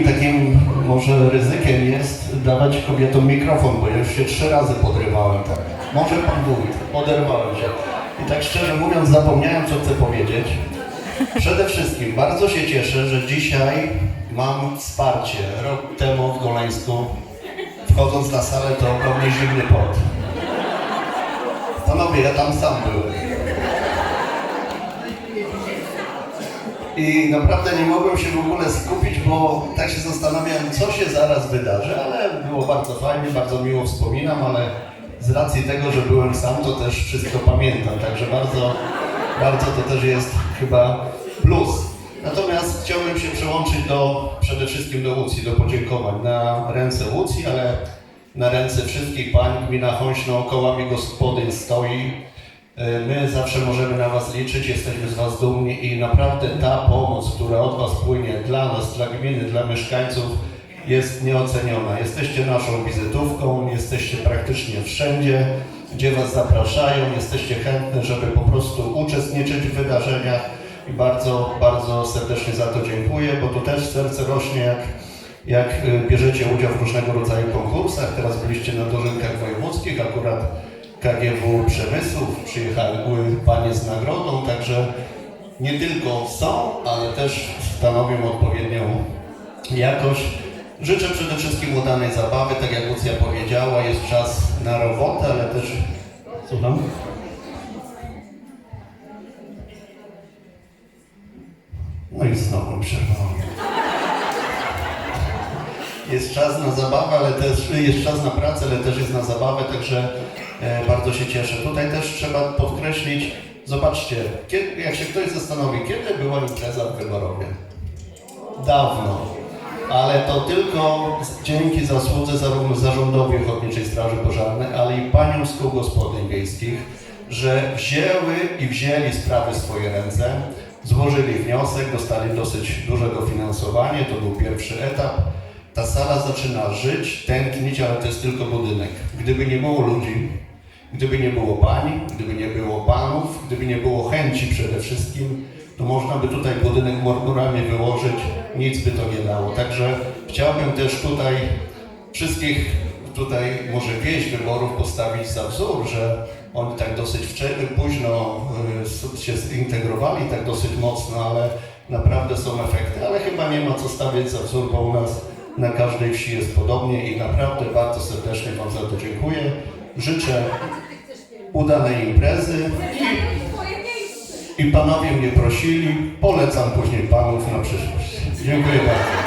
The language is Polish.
Takim może ryzykiem jest dawać kobietom mikrofon, bo ja już się trzy razy podrywałem tak. Może pan wójt, poderwałem się. I tak szczerze mówiąc zapomniałem, co chcę powiedzieć. Przede wszystkim bardzo się cieszę, że dzisiaj mam wsparcie. Rok temu w Goleńsku, wchodząc na salę, to obrał mnie zimny pot. Panowie, ja tam sam byłem. I naprawdę nie mogłem się w ogóle skupić, bo tak się zastanawiałem, co się zaraz wydarzy, ale było bardzo fajnie, bardzo miło wspominam, ale z racji tego, że byłem sam, to też wszystko pamiętam, także bardzo, bardzo to też jest chyba plus. Natomiast chciałbym się przyłączyć do, przede wszystkim do Łucji, do podziękowań na ręce Łucji, ale na ręce wszystkich pań. Gmina Chońśno kołami gospodyń stoi. E, My zawsze możemy na Was liczyć, jesteśmy z Was dumni i naprawdę ta pomoc, która od Was płynie dla nas, dla gminy, dla mieszkańców jest nieoceniona. Jesteście naszą wizytówką, jesteście praktycznie wszędzie, gdzie Was zapraszają, jesteście chętni, żeby po prostu uczestniczyć w wydarzeniach i bardzo, bardzo serdecznie za to dziękuję, bo tu też serce rośnie jak jak y, bierzecie udział w różnego rodzaju konkursach. Teraz byliście na dożynkach wojewódzkich, akurat KGW Przemysłów, przyjechały panie z nagrodą, także nie tylko są, ale też stanowią odpowiednią jakość. Życzę przede wszystkim udanej zabawy, tak jak Lucja powiedziała, jest czas na robotę, ale też... Słucham? No i znowu przerwałem. Jest czas na zabawę, ale też jest czas na pracę, ale też jest na zabawę, także e, bardzo się cieszę. Tutaj też trzeba podkreślić, zobaczcie, kiedy, jak się ktoś zastanowi, kiedy była impreza w Wyborowie? Dawno. Ale to tylko dzięki zasłudze zarówno zarządowi Ochotniczej Straży Pożarnej, ale i paniom z kół gospodyń wiejskich, że wzięły i wzięli sprawy w swoje ręce, złożyli wniosek, dostali dosyć duże dofinansowanie, to był pierwszy etap. Ta sala zaczyna żyć, tętnić, ale to jest tylko budynek. Gdyby nie było ludzi, gdyby nie było pań, gdyby nie było panów, gdyby nie było chęci przede wszystkim, to można by tutaj budynek murami wyłożyć, nic by to nie dało. Także chciałbym też tutaj wszystkich tutaj może wieść wyborów postawić za wzór, że oni tak dosyć wcześnie, późno y, się zintegrowali, tak dosyć mocno, ale naprawdę są efekty, ale chyba nie ma co stawiać za wzór, bo u nas na każdej wsi jest podobnie i naprawdę bardzo serdecznie Wam za to dziękuję. Życzę udanej imprezy i, i panowie mnie prosili, polecam później panów na przyszłość. Dziękuję bardzo.